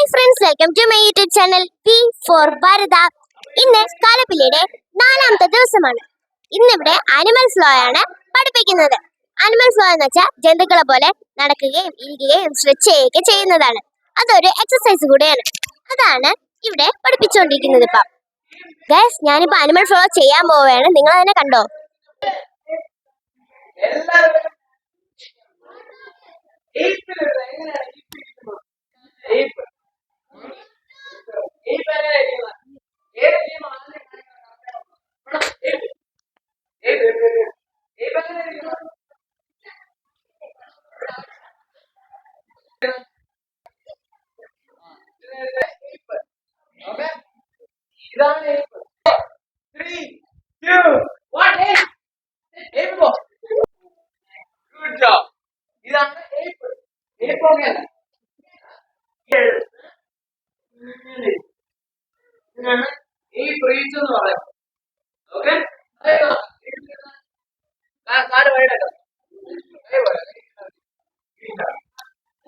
Hi friends welcome to my YouTube channel P four Bharata ഇന്ന് കാലപ്പിള്ളിയുടെ നാലാമത്തെ ദിവസമാണ്. ഇന്നിവിടെ അനിമൽ ഫ്ലോ ആണ് പഠിപ്പിക്കുന്നത്. അനിമൽ ഫ്ലോ എന്ന് വെച്ചാൽ ജന്തുക്കളെ പോലെ നടക്കുകയും ഇരിക്കുകയും സ്ട്രെച്ച് ചെയ്യുകയൊക്കെ ചെയ്യുന്നതാണ്. അതൊരു എക്സസൈസ് കൂടെയാണ്. അതാണ് ഇവിടെ പഠിപ്പിച്ചുകൊണ്ടിരിക്കുന്നത് ഇപ്പം. ഗൈസ് ഞാനിപ്പോ ആനിമൽ ഫ്ലോ ചെയ്യാൻ പോവുകയാണ്. നിങ്ങൾ അതിനെ കണ്ടോ ഇതാണ് ഏപ്പ്. ഏപ്പ് പോ. Good job. ഇതാണ് ഏപ്പ് ഏപ്പ് ഓക്കെയല്ല ഇതിനാണ് ഈ ബ്രീച്ച് എന്ന് പറയുന്നത് ഓക്കെ കാൽ വഴിയിടക്കാം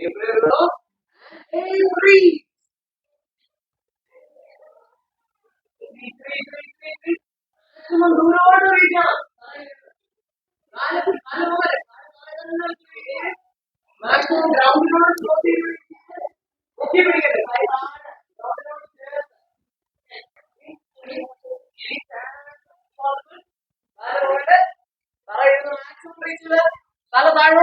এগুলো এই మనం దూరం అవడం ఇట్లా వాళ్ళకు మాక్సిమం గ్రౌండ్ రోడ్ ఓకే వాళ్ళ బాగా